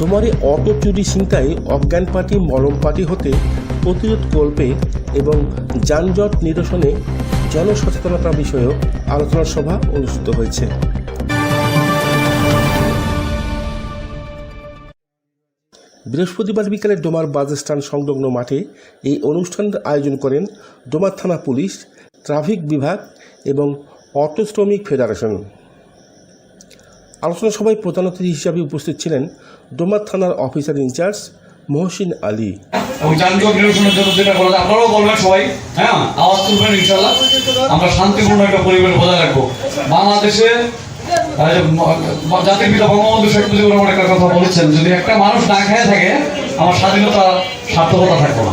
ডোমারে auto চুরি ছিনতাই অজ্ঞান পার্টি মলম পার্টি হতে প্রতিরোধ করবে এবং যানজট নিরসনে জনসচেতনতা বিষয়ক আলোচনা সভা অনুষ্ঠিত হয়েছে। বৃহস্পতিবার বিকালে ডোমার বাস স্ট্যান্ড সংলগ্ন মাঠে এই অনুষ্ঠানের আয়োজন করেন ডোমার থানা পুলিশ, ট্রাফিক বিভাগ এবং অটো শ্রমিক ফেডারেশন। আলোচনা সভায় প্রধান অতিথি হিসাবে উপস্থিত ছিলেন ডোমার থানার অফিসার ইনচার্জ মহসিন আলী। হ্যাঁ? শান্তিপূর্ণ একটা পরিবেশ রাখব। বাংলাদেশে জাতির কথা বলেছেন, যদি একটা মানুষ না খেয়ে থাকে, আমার স্বাধীনতা না।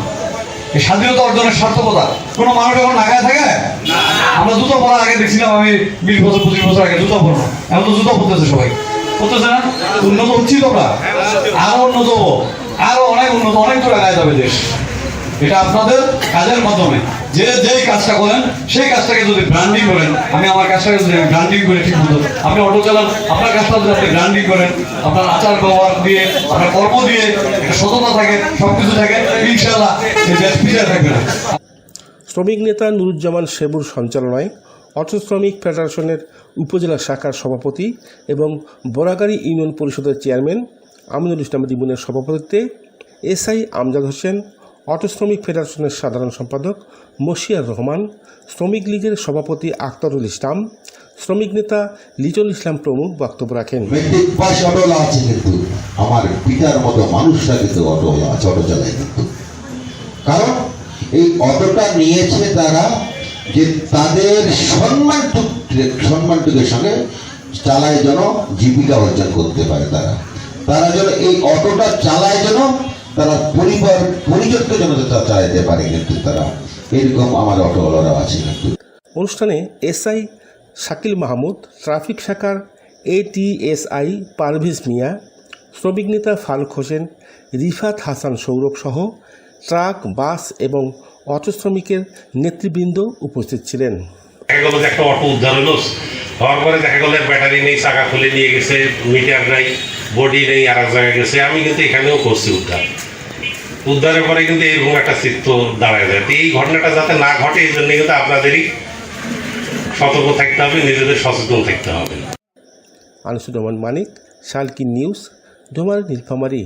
এই স্বাধীনতা অর্জনের সার্থকতা, কোনো মানুষ যখন না খায় থাকে আমরা জুতো পরার আগে দেখছিলাম আমি বিশ বছর, পঁচিশ বছর আগে জুতো পরবো। এখন তো জুতো পরতেছে সবাই। পরতেছে না? উন্নত হচ্ছি তোমরা? আরও উন্নত আরও অনেক উন্নত, অনেক দূরে আগায় যাবে দেশ। এটা আপনাদের কাজের মাধ্যমে। যে যেই কাজটা করেন, সেই কাজটাকে যদি ব্র্যান্ডিং করেন, আমি আমার কাজটাকে যদি ব্র্যান্ডিং করে ঠিক মতো, আপনি অটো চালান, আপনার কাজটা যদি আপনি ব্র্যান্ডিং করেন, আপনার আচার ব্যবহার দিয়ে, আপনার কর্ম দিয়ে, একটা সততা থাকে সব কিছু থাকে ইনশাল্লাহ থাকবে না। শ্রমিক নেতা নুরুজ্জামান সেবুর সঞ্চালনায় অটো শ্রমিক ফেডারেশনের উপজেলা শাখার সভাপতি এবং বোরাগাড়ি ইউনিয়ন পরিষদের চেয়ারম্যান আমিনুল ইসলাম দিবুনের সভাপতিত্বে এসআই আমজাদ হোসেন অটো শ্রমিক ফেডারেশনের সাধারণ সম্পাদক মশিয়ার রহমান, শ্রমিক লীগের সভাপতি আখতারুল ইসলাম, শ্রমিক নেতা লিটল ইসলাম প্রমুখ বক্তব্য রাখেন। আমার পিতার মতো কারণ এই অটোটা নিয়েছে তারা যে তাদের সম্মানটুক সম্মানটুকের সঙ্গে চালায় যেন জীবিকা অর্জন করতে পারে তারা। তারা যেন এই অটোটা চালায় যেন তারা পরিবার পরিচয়কে যেন তারা চালাইতে পারে কিন্তু তারা। এরকম আমার অটোওয়ালারা আছে কিন্তু। অনুষ্ঠানে এসআই শাকিল মাহমুদ, ট্রাফিক শাখার এটিএসআই পারভেজ মিয়া, শ্রমিক নেতা ফারুক হোসেন, রিফাত হাসান সৌরভ সহ ট্রাক বাস এবং অটো শ্রমিকের নেতৃবৃন্দ উপস্থিত ছিলেন। দেখা গেলো একটা অটো উদ্ধার হলো। হওয়ার পরে দেখা গেলো ব্যাটারি নেই চাকা খুলে নিয়ে গেছে মিটার নাই বডি নেই আর এক জায়গায় গেছে। আমি কিন্তু এখানেও করছি উদ্ধার। উদ্ধারের পরে কিন্তু এরকম একটা চিত্র দাঁড়ায় যায়। এই ঘটনাটা যাতে না ঘটে এই জন্য কিন্তু আপনাদেরই সতর্ক থাকতে হবে নিজেদের সচেতন থাকতে হবে। আনিসুর রহমান মানিক শালকি নিউজ ডোমার নীলফামারী।